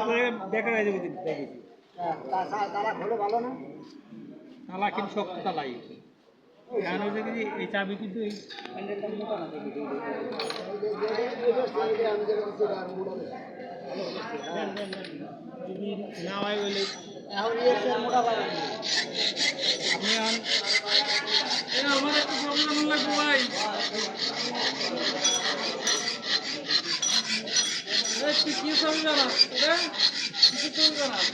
তারপরে বেকার হয়ে যাবে দেখেছি তা- তা- তারা খোলে ভালো না? তালা কিন্তু শক্ত তালাই। কারণ হচ্ছে কি এই চাবি কিন্তু এই না হয় বলে এখন ইয়ে আপনি এখন আমার একটু প্রবলেম লাগবে ভাই। তুই কি ছবি জানাস কি ছবি জানাস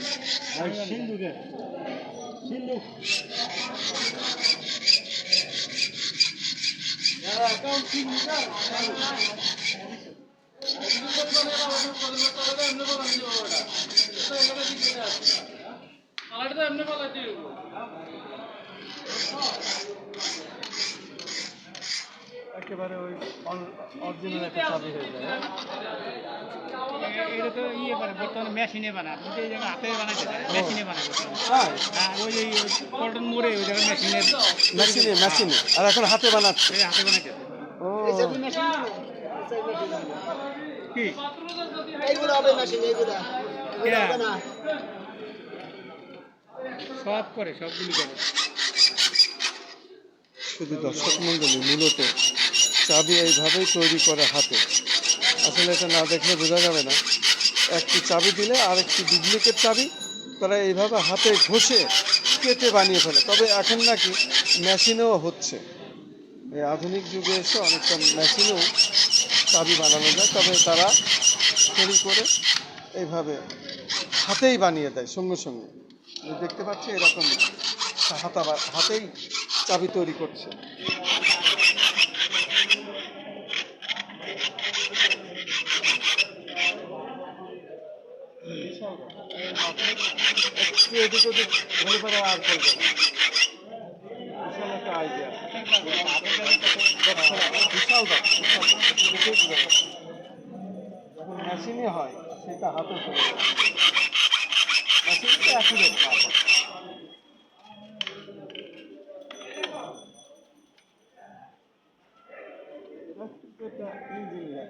সিন্ধুকে সিন্ধু অ্যাকাউন্ট সিন্ধু একেবারে ওই অরিজিনাল একটা চাবি হয়ে যায়? এটা তো ইয়ে বানায় বর্তমানে মেশিনে বানায়। আপনি এই জায়গায় হাতে বানাইতে পারেন মেশিনে বানায় হ্যাঁ ওই পল্টন মোড়ে ওই জায়গায় মেশিনের মেশিনে মেশিনে আর এখন হাতে বানাচ্ছে। হাতে বানাইতে ও। Machine machine. কি? এইগুলো হবে মেশিন এইগুলো। ওইগুলো হবে না। সব করে সবগুলি করে। শুধু দর্শক মণ্ডলী মূলত চাবি এইভাবেই তৈরি করে হাতে। আসলে এটা না দেখলে বোঝা যাবে না। একটি চাবি দিলে আর একটি ডুপ্লিকেট চাবি তারা এইভাবে হাতে ঘষে কেটে বানিয়ে ফেলে। তবে এখন নাকি মেশিনেও হচ্ছে। এই আধুনিক যুগে এসে অনেকটা মেশিনেও চাবি বানানো যায়। তবে তারা তৈরি করে এইভাবে হাতেই বানিয়ে দেয় সঙ্গে সঙ্গে। দেখতে পাচ্ছি এরকম হাতা হাতেই চাবি তৈরি করছে। একটু এদিক ওদিক ঘুরে পড়ে আর। যখন মেশিনে হয় সেটা হাতে করে মেশিন তো অ্যাকুরেট না ইঞ্জিনিয়ার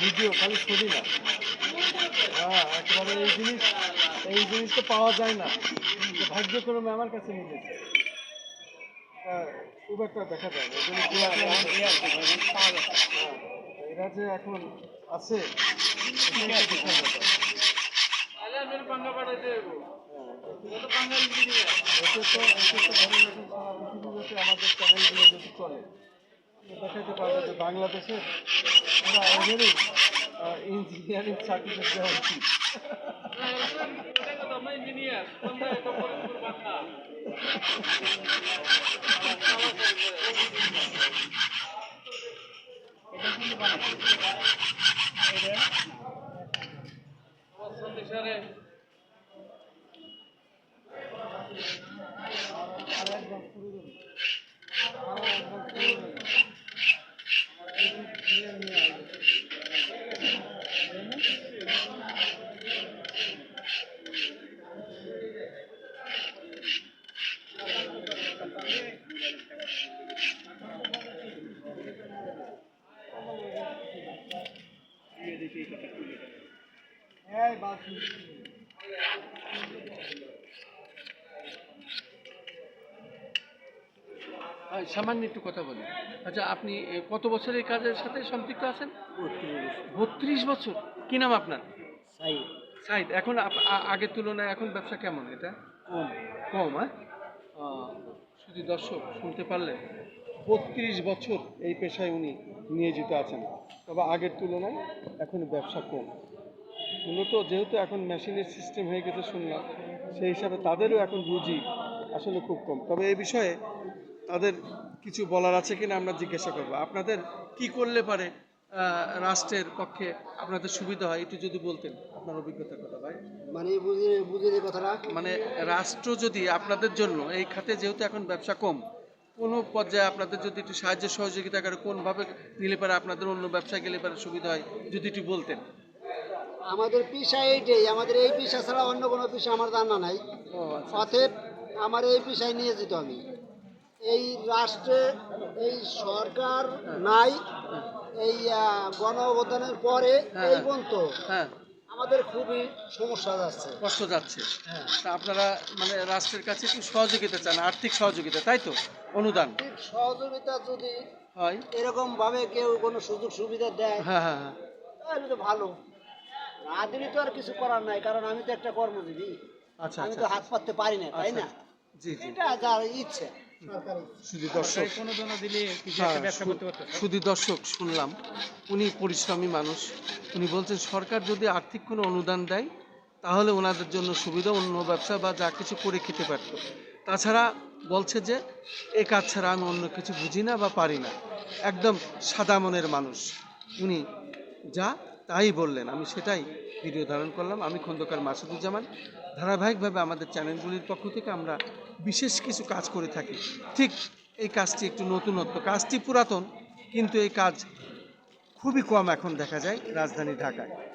ভিডিও খালি ছবি না। হ্যাঁ একেবারে এই জিনিস এই জিনিস তো পাওয়া যায় না। ভাগ্যক্রমে আমার কাছে মিলেছে হ্যাঁ, খুব একটা দেখা যায় না হ্যাঁ, এরা যে এখন আছে আমাদের চ্যানেলগুলো যদি চলে দেখাতে পারবে যে বাংলাদেশের আমরা এদেরই ইঞ্জিনিয়ারিং সার্টিফিকেট দেওয়া উচিত। এই সামান্য একটু কথা বলি আচ্ছা আপনি কত বছর এই কাজের সাথে সম্পৃক্ত আছেন? বত্রিশ বছর। কি নাম আপনার? সাই সাইদ এখন আগের তুলনায় এখন ব্যবসা কেমন এটা? কম। কম হ্যাঁ? আহ, দর্শক শুনতে পারলেন বত্রিশ বছর এই পেশায় উনি নিয়োজিত আছেন। তবে আগের তুলনায় এখন ব্যবসা কম। মূলত যেহেতু এখন মেশিনের সিস্টেম হয়ে গেছে শুনলাম সেই হিসাবে তাদেরও এখন রুজি আসলে খুব কম। তবে এই বিষয়ে তাদের কিছু বলার আছে কিনা আমরা জিজ্ঞাসা করব। আপনাদের কি করলে পারে? রাষ্ট্রের পক্ষে আপনাদের সুবিধা হয় একটু যদি বলতেন আপনার অভিজ্ঞতার কথা ভাই। মানে বুঝিয়ে বুঝিয়ে কথাটা। মানে রাষ্ট্র যদি আপনাদের জন্য এই খাতে যেহেতু এখন ব্যবসা কম কোনো পর্যায়ে আপনাদের যদি একটু সাহায্য সহযোগিতা করে কোনভাবে নিলে পারে আপনাদের অন্য ব্যবসায় গেলে পারে সুবিধা হয় যদি একটু বলতেন। আমাদের পেশা এইটাই আমাদের এই পেশা ছাড়া অন্য কোনো পেশা আমার জানা নাই। ও আচ্ছা অতএব আমার এই পেশায় নিয়োজিত আমি। এই রাষ্ট্রে এই সরকার নাই এই গণ অবদানের পরে হ্যাঁ। এই পর্যন্ত হ্যাঁ। আমাদের খুবই সমস্যা যাচ্ছে। কষ্ট যাচ্ছে। হ্যাঁ। তা আপনারা মানে রাষ্ট্রের কাছে একটু সহযোগিতা চান আর্থিক সহযোগিতা তাই তো? অনুদান। সহযোগিতা যদি হয়। এরকম ভাবে কেউ কোনো সুযোগ সুবিধা দেয় হ্যাঁ হ্যাঁ হ্যাঁ। তাহলে তো ভালো। না দিলে তো আর কিছু করার নাই কারণ আমি তো একটা কর্মজীবী। আচ্ছা আমি আচ্ছা। তো হাত পাততে পারি না তাই না? জি জি। এটা যার ইচ্ছে। দর্শক। হ্যাঁ, দর্শক শুনলাম। উনি পরিশ্রমী মানুষ। উনি বলছেন সরকার যদি আর্থিক কোনো অনুদান দেয় তাহলে ওনাদের জন্য সুবিধা অন্য ব্যবসা বা যা কিছু করে খেতে পারত। তাছাড়া বলছে যে এ কাজ ছাড়া আমি অন্য কিছু বুঝি না বা পারি না। একদম সাদা মনের মানুষ। উনি যা তাই বললেন। আমি সেটাই ভিডিও ধারণ করলাম। আমি খন্দকার মাসুদুজ্জামান। ধারাবাহিকভাবে আমাদের চ্যানেলগুলির পক্ষ থেকে আমরা বিশেষ কিছু কাজ করে থাকি। ঠিক এই কাজটি একটু নতুনত্ব। কাজটি পুরাতন, কিন্তু এই কাজ খুবই কম এখন দেখা যায় রাজধানী ঢাকায়।